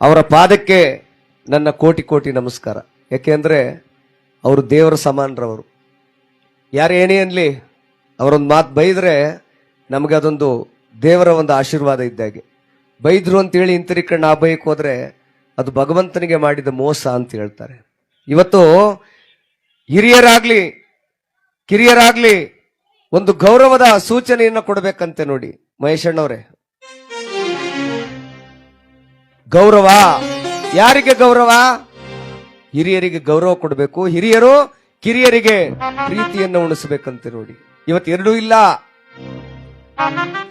ಅವರ ಪಾದಕ್ಕೆ ನನ್ನ ಕೋಟಿ ಕೋಟಿ ನಮಸ್ಕಾರ. ಯಾಕೆಂದ್ರೆ ಅವರು ದೇವರ ಸಮಾನರವರು. ಯಾರು ಏನೇ ಅನ್ಲಿ ಅವರೊಂದು ಮಾತು ಬೈದರೆ ನಮಗೆ ಅದೊಂದು ದೇವರ ಒಂದು ಆಶೀರ್ವಾದ ಇದ್ದಾಗೆ ಬೈದ್ರು ಅಂತೇಳಿ ಹಿಂತಿರಿಕೊಂಡು ಆ ಬೈಕ್ ಹೋದ್ರೆ ಅದು ಭಗವಂತನಿಗೆ ಮಾಡಿದ ಮೋಸ ಅಂತ ಹೇಳ್ತಾರೆ. ಇವತ್ತು ಹಿರಿಯರಾಗ್ಲಿ, ಕಿರಿಯರಾಗ್ಲಿ ಒಂದು ಗೌರವದ ಸೂಚನೆಯನ್ನು ಕೊಡಬೇಕಂತೆ ನೋಡಿ ಮಹೇಶಣ್ಣವ್ರೆ. ಗೌರವ. ಯಾರಿಗೆ ಗೌರವ? ಹಿರಿಯರಿಗೆ ಗೌರವ ಕೊಡಬೇಕು. ಹಿರಿಯರು ಕಿರಿಯರಿಗೆ ಪ್ರೀತಿಯನ್ನು ಉಣಿಸ್ಬೇಕಂತ ನೋಡಿ ಇವತ್ತು ಎರಡೂ ಇಲ್ಲ.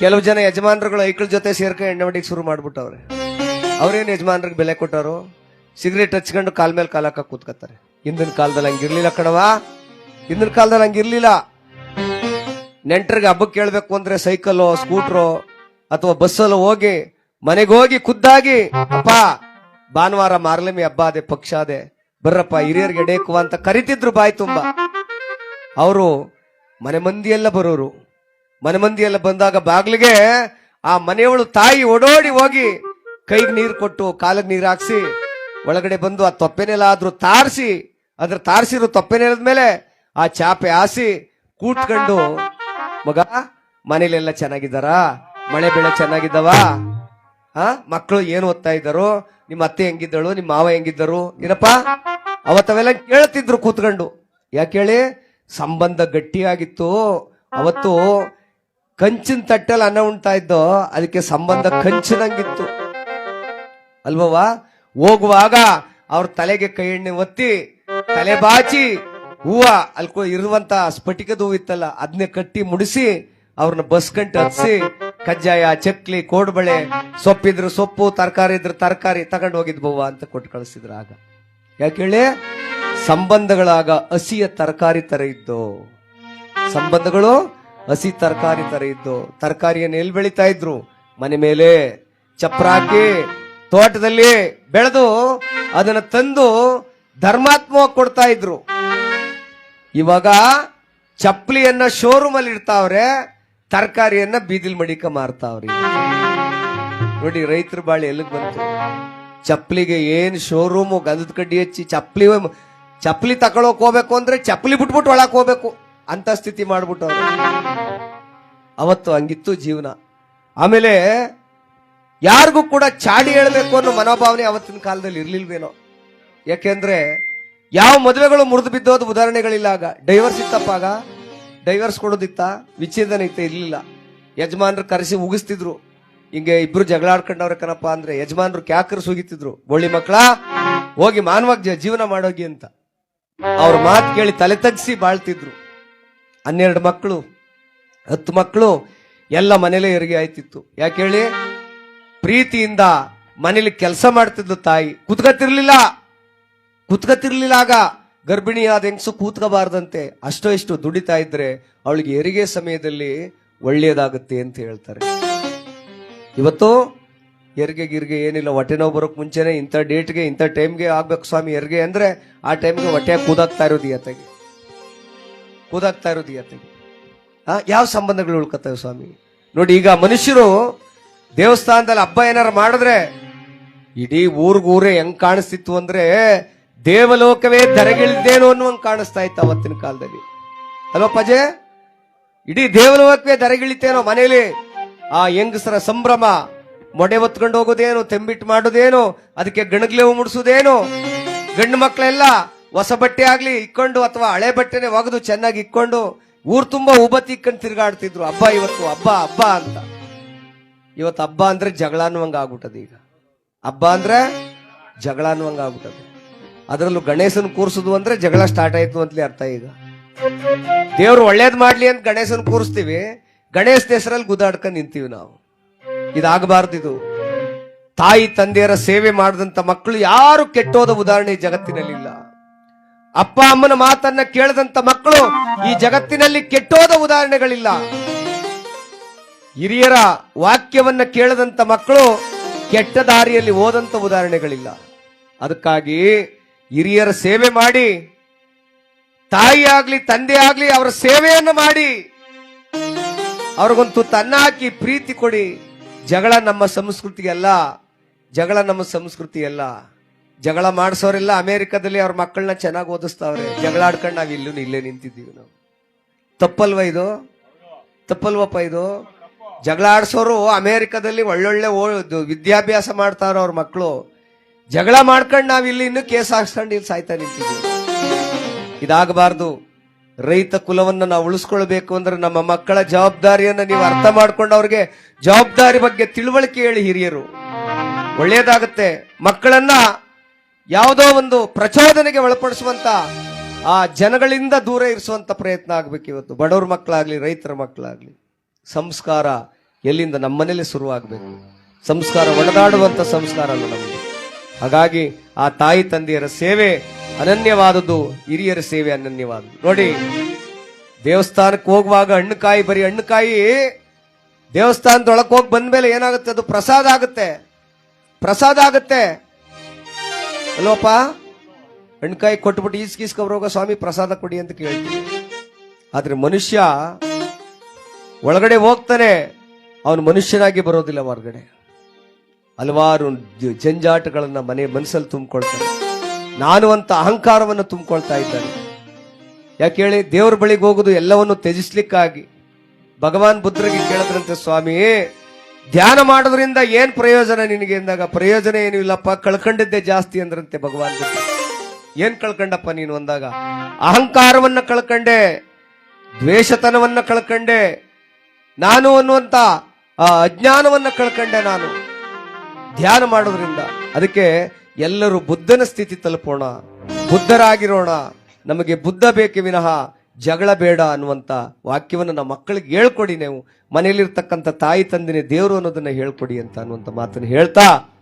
ಕೆಲವು ಜನ ಯಜಮಾನರುಗಳು ಐಕ್ಳ ಜೊತೆ ಸೇರ್ಕೊಂಡು ಎಣ್ಣೆ ಮಡಿಗೆ ಶುರು ಮಾಡ್ಬಿಟ್ಟವ್ರೆ. ಅವ್ರೇನು ಯಜಮಾನ್ರಿಗೆ ಬೆಲೆ ಕೊಟ್ಟರು ಸಿಗರೇಟ್ ಹಚ್ಕೊಂಡು ಕಾಲ್ ಮೇಲೆ ಕಾಲ್ ಕೂತ್ಕೋತಾರೆ ಕೂತ್ಕೊತಾರೆ ಹಿಂದಿನ ಕಾಲದಲ್ಲಿ ಹಂಗಿರ್ಲಿಲ್ಲ ಕಣವಾ ಹಿಂದಿನ ಕಾಲದಲ್ಲಿ ಹಂಗಿರ್ಲಿಲ್ಲ ನೆಂಟರಿಗೆ ಹಬ್ಬಕ್ಕೆ ಕೇಳಬೇಕು ಅಂದ್ರೆ ಸೈಕಲ್, ಸ್ಕೂಟ್ರೋ ಅಥವಾ ಬಸ್ಸಲ್ಲೋ ಹೋಗಿ ಮನೆಗೆ ಹೋಗಿ ಖುದ್ದಾಗಿ, ಅಪ್ಪ, ಭಾನುವಾರ ಮಾರ್ಲಮಿ ಹಬ್ಬ ಅದೇ ಪಕ್ಷ ಅದೇ ಬರ್ರಪ್ಪ, ಹಿರಿಯರಿಗೆ ಎಡೇಕು ಅಂತ ಕರಿತಿದ್ರು ಬಾಯಿ ತುಂಬ. ಅವರು ಮನೆ ಮಂದಿ ಎಲ್ಲ ಬರೋರು. ಮನೆ ಮಂದಿಯೆಲ್ಲ ಬಂದಾಗ ಬಾಗ್ಲಿಗೆ ಆ ಮನೆಯವಳು ತಾಯಿ ಓಡೋಡಿ ಹೋಗಿ ಕೈಗೆ ನೀರು ಕೊಟ್ಟು ಕಾಲಿಗೆ ನೀರು ಹಾಕ್ಸಿ, ಒಳಗಡೆ ಬಂದು ಆ ತೊಪ್ಪೆನೆಲ್ಲ ಆದ್ರೂ ತಾರಿಸಿ, ಅದ್ರ ತಾರಿಸಿರೋ ತೊಪ್ಪೆನೆಲದ ಮೇಲೆ ಆ ಚಾಪೆ ಹಾಸಿ ಕೂತ್ಕೊಂಡು, ಮಗ, ಮನೇಲೆಲ್ಲ ಚೆನ್ನಾಗಿದ್ದಾರಾ? ಮಳೆ ಬೆಳೆ ಚೆನ್ನಾಗಿದ್ದಾವ? ಆ? ಮಕ್ಕಳು ಏನು ಓದ್ತಾ ಇದ್ದಾರೋ? ನಿಮ್ಮ ಅತ್ತೆ ಹೆಂಗಿದ್ದಳು? ನಿಮ್ಮ ಮಾವ ಹೆಂಗಿದ್ದರು? ಏನಪ್ಪ? ಅವತ್ತವೆಲ್ಲ ಕೇಳ್ತಿದ್ರು ಕೂತ್ಕೊಂಡು. ಯಾಕೆ ಹೇಳಿ? ಸಂಬಂಧ ಗಟ್ಟಿಯಾಗಿತ್ತು. ಅವತ್ತು ಕಂಚಿನ ತಟ್ಟಲ್ಲಿ ಅನ್ನ ಉಣ್ತಾ ಇದ್ದೋ, ಅದಕ್ಕೆ ಸಂಬಂಧ ಕಂಚಿನಂಗಿತ್ತು. ಅಲ್ವವಾ ಹೋಗುವಾಗ ಅವ್ರ ತಲೆಗೆ ಕೈ ಎಣ್ಣೆ ಒತ್ತಿ, ತಲೆ ಬಾಚಿ, ಹೂವ ಅಲ್ಕೋ ಇರುವಂತ ಸ್ಫಟಿಕದ ಹೂವು ಇತ್ತಲ್ಲ ಅದನ್ನೇ ಕಟ್ಟಿ ಮುಡಿಸಿ, ಅವ್ರನ್ನ ಬಸ್ ಗಂಟೆ ಹತ್ಸಿ ಕಜ್ಜಾಯ, ಚಕ್ಲಿ, ಕೋಡ್ಬಳೆ, ಸೊಪ್ಪಿದ್ರು ಸೊಪ್ಪು ತರಕಾರಿ ಇದ್ರು ತರಕಾರಿ ತಗೊಂಡು ಹೋಗಿದ್ ಬವ್ವ ಅಂತ ಕೊಟ್ಟು ಕಳಿಸಿದ್ರು ಆಗ. ಯಾಕೆ ಹೇಳಿ? ಸಂಬಂಧಗಳಾಗ ಹಸಿಯ ತರಕಾರಿ ತರ ಇದ್ದು. ಸಂಬಂಧಗಳು ಹಸಿ ತರಕಾರಿ ತರ ಇದ್ದು. ತರಕಾರಿಯನ್ನು ಎಲ್ಲಿ ಬೆಳಿತಾ ಇದ್ರು? ಮನೆ ಮೇಲೆ. ಚಪ್ರ ಹಾಕಿ ತೋಟದಲ್ಲಿ ಬೆಳೆದು ಅದನ್ನ ತಂದು ಧರ್ಮಾತ್ಮವಾಗಿ ಕೊಡ್ತಾ ಇದ್ರು. ಇವಾಗ ಚಪ್ಪಲಿಯನ್ನ ಶೋರೂಮ್ ಅಲ್ಲಿ ಇಡ್ತಾವ್ರೆ. ತರಕಾರಿಯನ್ನ ಬೀದಿಲ್ ಮಡಿಕ ಮಾರ್ತಾವ್ರಿ. ನೋಡಿ ರೈತರ ಬಾಳೆ ಎಲ್ಲಿಗೆ ಬಂತು? ಚಪ್ಪಲಿಗೆ ಏನ್ ಶೋರೂಮು ಗಂಧದ ಕಡ್ಡಿ ಹಚ್ಚಿ ಚಪ್ಪಲಿ ಚಪ್ಪಲಿ ತಗೊಳಕ್ ಹೋಗ್ಬೇಕು ಅಂದ್ರೆ ಚಪ್ಪಲಿ ಬಿಟ್ಬಿಟ್ಟು ಒಳಕ್ ಹೋಗ್ಬೇಕು ಅಂತ ಸ್ಥಿತಿ ಮಾಡ್ಬಿಟ್ಟು ಅವತ್ತು ಹಂಗಿತ್ತು ಜೀವನ. ಆಮೇಲೆ ಯಾರಿಗೂ ಕೂಡ ಚಾಡಿ ಹೇಳ್ಬೇಕು ಅನ್ನೋ ಮನೋಭಾವನೆ ಅವತ್ತಿನ ಕಾಲದಲ್ಲಿ ಇರ್ಲಿಲ್ವೇನೋ. ಯಾಕೆಂದ್ರೆ ಯಾವ ಮದುವೆಗಳು ಮುರಿದು ಬಿದ್ದೋದು ಉದಾಹರಣೆಗಳಿಲ್ಲ ಆಗ. ಡೈವರ್ಸ್ ಇತ್ತಪ್ಪ ಆಗ ಡೈವರ್ಸ್ ಕೊಡೋದಿತ್ತ, ವಿಚ್ಛೇದನ ಇತ್ತ ಇರಲಿಲ್ಲ. ಯಜಮಾನ್ರು ಕರೆಸಿ ಉಗಿಸ್ತಿದ್ರು. ಹಿಂಗೆ ಇಬ್ರು ಜಗಳ ಆಡ್ಕೊಂಡವ್ರೆ ಅಂದ್ರೆ ಯಜಮಾನ್ರು ಕ್ಯಾಕರ್ ಸುಗಿತಿದ್ರು ಒಳ್ಳಿ ಮಕ್ಕಳ ಹೋಗಿ ಮಾನವಾಗಿ ಜೀವನ ಮಾಡೋಗಿ ಅಂತ. ಅವ್ರ ಮಾತು ಕೇಳಿ ತಲೆ ತಗ್ಸಿ ಬಾಳ್ತಿದ್ರು. ಹನ್ನೆರಡು ಮಕ್ಕಳು ಹತ್ತು ಮಕ್ಕಳು ಎಲ್ಲ ಮನೇಲೆ ಹೆರಿಗೆ ಆಯ್ತಿತ್ತು. ಯಾಕೆ ಹೇಳಿ? ಪ್ರೀತಿಯಿಂದ ಮನೇಲಿ ಕೆಲಸ ಮಾಡ್ತಿದ್ದ ತಾಯಿ. ಕುತ್ಕತಿರ್ಲಿಲ್ಲ ಕುತ್ಕತಿರ್ಲಿಲ್ಲ ಆಗ ಗರ್ಭಿಣಿಯಾದ ಹೆಂಗಸು ಕೂತ್ಕೋಬಾರ್ದಂತೆ ಅಷ್ಟೋ ಇಷ್ಟು ದುಡಿತಾ ಇದ್ರೆ ಅವಳಿಗೆ ಹೆರಿಗೆ ಸಮಯದಲ್ಲಿ ಒಳ್ಳೆಯದಾಗುತ್ತೆ ಅಂತ ಹೇಳ್ತಾರೆ. ಇವತ್ತು ಹೆರಿಗೆ ಗಿರ್ಗೆ ಏನಿಲ್ಲ, ಹೊಟ್ಟೆ ನೋವು ಬರೋಕ್ ಮುಂಚೆನೆ ಇಂಥ ಡೇಟ್ಗೆ, ಇಂಥ ಟೈಮ್ಗೆ ಆಗ್ಬೇಕು ಸ್ವಾಮಿ ಹೆರಿಗೆ ಅಂದ್ರೆ ಆ ಟೈಮ್ಗೆ ಹೊಟ್ಟೆ ಕೂದಾಗ್ತಾ ಇರೋದು ಯತೆಗೆ ಕೂದಾಗ್ತಾ ಇರೋದು ಯತೆಗೆ ಯಾವ ಸಂಬಂಧಗಳು ಉಳ್ಕತ್ತವೆ ಸ್ವಾಮಿ? ನೋಡಿ, ಈಗ ಮನುಷ್ಯರು ದೇವಸ್ಥಾನದಲ್ಲಿ ಹಬ್ಬ ಏನಾರು ಮಾಡಿದ್ರೆ ಇಡೀ ಊರ್ಗೂರೇ ಹೆಂಗ್ ಕಾಣಿಸ್ತಿತ್ತು ಅಂದ್ರೆ ದೇವಲೋಕವೇ ಧರೆಗಿಳಿದೇನೋ ಅನ್ನುವಂಗ್ ಕಾಣಿಸ್ತಾ ಇತ್ತು ಅವತ್ತಿನ ಕಾಲದಲ್ಲಿ. ಅಲ್ವಾ ಪಜೆ? ಇಡೀ ದೇವಲೋಕವೇ ಧರೆಗಿಳಿತೇನೋ ಮನೇಲಿ ಆ ಹೆಂಗಸರ ಸಂಭ್ರಮ, ಮೊಡೆ ಹೊತ್ಕೊಂಡು ಹೋಗೋದೇನು, ತೆಂಬಿಟ್ಟು ಮಾಡೋದೇನು, ಅದಕ್ಕೆ ಗಣಗ್ಲೆ ಮುಡಿಸೋದೇನು, ಗಂಡು ಮಕ್ಕಳೆಲ್ಲ ಹೊಸ ಬಟ್ಟೆ ಆಗ್ಲಿ ಇಕ್ಕೊಂಡು ಅಥವಾ ಹಳೆ ಬಟ್ಟೆನೆ ಒಗೆದು ಚೆನ್ನಾಗಿ ಇಕ್ಕೊಂಡು ಊರ್ ತುಂಬಾ ಉಬತ್ತಿ ಇಕ್ಕೊಂಡು ತಿರ್ಗಾಡ್ತಿದ್ರು. ಹಬ್ಬ ಇವತ್ತು, ಹಬ್ಬ ಹಬ್ಬ ಅಂತ. ಇವತ್ತು ಹಬ್ಬ ಅಂದ್ರೆ ಜಗಳ ಅನ್ನುವಂಗ ಆಗ್ಬಿಟ್ಟದ ಈಗ ಹಬ್ಬ ಅಂದ್ರೆ ಜಗಳ ಅನ್ನುವಂಗ ಆಗ್ಬಿಟ್ಟದ. ಅದರಲ್ಲೂ ಗಣೇಶನ್ ಕೂರಿಸುದು ಅಂದ್ರೆ ಜಗಳ ಸ್ಟಾರ್ಟ್ ಆಯ್ತು ಅಂತಲೇ ಅರ್ಥ ಈಗ. ದೇವ್ರು ಒಳ್ಳೇದ್ ಮಾಡ್ಲಿ ಅಂತ ಗಣೇಶನ್ ಕೂರಿಸ್ತೀವಿ, ಗಣೇಶ ಹೆಸರಲ್ಲಿ ಗುದಾಡ್ಕ ನಿಂತೀವಿ ನಾವು. ಇದಾಗಬಾರ್ದು ಇದು. ತಾಯಿ ತಂದೆಯರ ಸೇವೆ ಮಾಡಿದಂತ ಮಕ್ಕಳು ಯಾರು ಕೆಟ್ಟೋದ ಉದಾಹರಣೆ ಜಗತ್ತಿನಲ್ಲಿಲ್ಲ. ಅಪ್ಪ ಅಮ್ಮನ ಮಾತನ್ನ ಕೇಳದಂತ ಮಕ್ಕಳು ಈ ಜಗತ್ತಿನಲ್ಲಿ ಕೆಟ್ಟೋದ ಉದಾಹರಣೆಗಳಿಲ್ಲ. ಹಿರಿಯರ ವಾಕ್ಯವನ್ನ ಕೇಳದಂತ ಮಕ್ಕಳು ಕೆಟ್ಟ ದಾರಿಯಲ್ಲಿ ಹೋದಂತ ಉದಾಹರಣೆಗಳಿಲ್ಲ. ಅದಕ್ಕಾಗಿ ಹಿರಿಯರ ಸೇವೆ ಮಾಡಿ, ತಾಯಿ ಆಗ್ಲಿ, ತಂದೆ ಆಗ್ಲಿ ಅವರ ಸೇವೆಯನ್ನು ಮಾಡಿ, ಅವ್ರಿಗೊಂದು ತನ್ನ ಹಾಕಿ ಪ್ರೀತಿ ಕೊಡಿ. ಜಗಳ ನಮ್ಮ ಸಂಸ್ಕೃತಿ ಅಲ್ಲ, ಜಗಳ ನಮ್ಮ ಸಂಸ್ಕೃತಿ ಅಲ್ಲ. ಜಗಳ ಮಾಡಿಸೋರೆಲ್ಲ, ಅಮೆರಿಕದಲ್ಲಿ ಅವ್ರ ಮಕ್ಕಳನ್ನ ಚೆನ್ನಾಗಿ ಓದಿಸ್ತಾವ್ರೆ. ಜಗಳ ಆಡ್ಕೊಂಡು ನಾವು ಇಲ್ಲೂ ಇಲ್ಲೇ ನಿಂತಿದ್ದೀವಿ ನಾವು. ತಪ್ಪಲ್ವಾ ಇದು? ತಪ್ಪಲ್ವಪ್ಪ ಇದು? ಜಗಳ ಆಡ್ಸೋರು ಅಮೆರಿಕದಲ್ಲಿ ಒಳ್ಳೊಳ್ಳೆ ವಿದ್ಯಾಭ್ಯಾಸ ಮಾಡ್ತಾರೋ ಅವ್ರ ಮಕ್ಕಳು ಜಗಳ ಮಾಡ್ಕೊಂಡು ನಾವ್ ಇಲ್ಲಿ ಇನ್ನು ಕೇಸ್ ಹಾಕ್ಸ್ಕೊಂಡು ಇಲ್ಲಿ ಸಾಯ್ತಾ ನಿಂತಿದ್ದೀವಿ. ಇದಾಗಬಾರ್ದು. ರೈತ ಕುಲವನ್ನ ನಾವು ಉಳಿಸ್ಕೊಳ್ಬೇಕು ಅಂದ್ರೆ ನಮ್ಮ ಮಕ್ಕಳ ಜವಾಬ್ದಾರಿಯನ್ನ ನೀವು ಅರ್ಥ ಮಾಡ್ಕೊಂಡು ಅವ್ರಿಗೆ ಜವಾಬ್ದಾರಿ ಬಗ್ಗೆ ತಿಳುವಳಿಕೆ ಹೇಳಿ ಹಿರಿಯರು. ಒಳ್ಳೆಯದಾಗುತ್ತೆ ಮಕ್ಕಳನ್ನ ಯಾವುದೋ ಒಂದು ಪ್ರಚೋದನೆಗೆ ಒಳಪಡಿಸುವಂತ ಆ ಜನಗಳಿಂದ ದೂರ ಇರಿಸುವಂತ ಪ್ರಯತ್ನ ಆಗ್ಬೇಕು ಇವತ್ತು. ಬಡವ್ರ ಮಕ್ಕಳಾಗ್ಲಿ, ರೈತರ ಮಕ್ಕಳಾಗ್ಲಿ. ಸಂಸ್ಕಾರ ಎಲ್ಲಿಂದ ನಮ್ಮನೇಲೆ ಶುರುವಾಗಬೇಕು. ಸಂಸ್ಕಾರ ಒಡೆದಾಡುವಂತ ಸಂಸ್ಕಾರ ಅಲ್ಲ ನಮಗೆ ಹಾಗಾಗಿ ಆ ತಾಯಿ ತಂದೆಯರ ಸೇವೆ ಅನನ್ಯವಾದದ್ದು, ಹಿರಿಯರ ಸೇವೆ ಅನನ್ಯವಾದದ್ದು. ನೋಡಿ, ದೇವಸ್ಥಾನಕ್ಕೆ ಹೋಗುವಾಗ ಹಣ್ಣುಕಾಯಿ ಬರೀ ಹಣ್ಣುಕಾಯಿ ದೇವಸ್ಥಾನದೊಳಗೆ ಹೋಗಿ ಬಂದ್ಮೇಲೆ ಏನಾಗುತ್ತೆ? ಅದು ಪ್ರಸಾದ ಆಗುತ್ತೆ. ಪ್ರಸಾದ ಆಗುತ್ತೆ. ಅಲ್ವಪ್ಪ ಹಣ್ಕಾಯಿ ಕೊಟ್ಬಿಟ್ಟು ಈಸ್ಕೀಸ್ಕೊಬ್ರೋಗ ಸ್ವಾಮಿ ಪ್ರಸಾದ ಕೊಡಿ ಅಂತ ಕೇಳ್ತೀವಿ. ಆದ್ರೆ ಮನುಷ್ಯ ಒಳಗಡೆ ಹೋಗ್ತಾನೆ, ಅವನು ಮನುಷ್ಯನಾಗಿ ಬರೋದಿಲ್ಲ ಹೊರಗಡೆ. ಹಲವಾರು ಜಂಜಾಟಗಳನ್ನ ಮನೆ ಮನಸ್ಸಲ್ಲಿ ತುಂಬಿಕೊಳ್ತಾನೆ ನಾನು ಅಂತ ಅಹಂಕಾರವನ್ನು ತುಂಬಿಕೊಳ್ತಾ ಇದ್ದಾನೆ. ಯಾಕೆ ಹೇಳಿ, ದೇವ್ರ ಬಳಿಗೆ ಹೋಗುದು ಎಲ್ಲವನ್ನು ತ್ಯಜಿಸ್ಲಿಕ್ಕಾಗಿ. ಭಗವಾನ್ ಬುದ್ಧರಿಗೆ ಕೇಳಿದ್ರಂತೆ, ಸ್ವಾಮಿ, ಧ್ಯಾನ ಮಾಡೋದ್ರಿಂದ ಏನ್ ಪ್ರಯೋಜನ ನಿನಗೆ ಎಂದಾಗ, ಪ್ರಯೋಜನ ಏನು ಇಲ್ಲಪ್ಪ, ಕಳ್ಕೊಂಡಿದ್ದೆ ಜಾಸ್ತಿ ಅಂದ್ರಂತೆ ಭಗವಾನ್ ಬುದ್ಧ. ಏನ್ ಕಳ್ಕೊಂಡಪ್ಪ ನೀನು ಅಂದಾಗ, ಅಹಂಕಾರವನ್ನ ಕಳ್ಕಂಡೆ, ದ್ವೇಷತನವನ್ನ ಕಳ್ಕಂಡೆ, ನಾನು ಅನ್ನುವಂತ ಅಜ್ಞಾನವನ್ನ ಕಳ್ಕಂಡೆ ನಾನು. ಧ್ಯಾನ ಮಾಡೋದ್ರಿಂದ ಅದಕ್ಕೆ ಎಲ್ಲರೂ ಬುದ್ಧನ ಸ್ಥಿತಿ ತಲುಪೋಣ. ಬುದ್ಧರಾಗಿರೋಣ. ನಮಗೆ ಬುದ್ಧ ಬೇಕೆ ವಿನಃ ಜಗಳ ಬೇಡ ಅನ್ನುವಂತ ವಾಕ್ಯವನ್ನು ನಮ್ಮ ಮಕ್ಕಳಿಗೆ ಹೇಳ್ಕೊಡಿ ನೀವು. ಮನೆಯಲ್ಲಿರ್ತಕ್ಕಂಥ ತಾಯಿ ತಂದಿನ ದೇವರು ಅನ್ನೋದನ್ನ ಹೇಳ್ಕೊಡಿ ಅಂತ ಅನ್ನುವಂಥ ಮಾತನ್ನು ಹೇಳ್ತಾ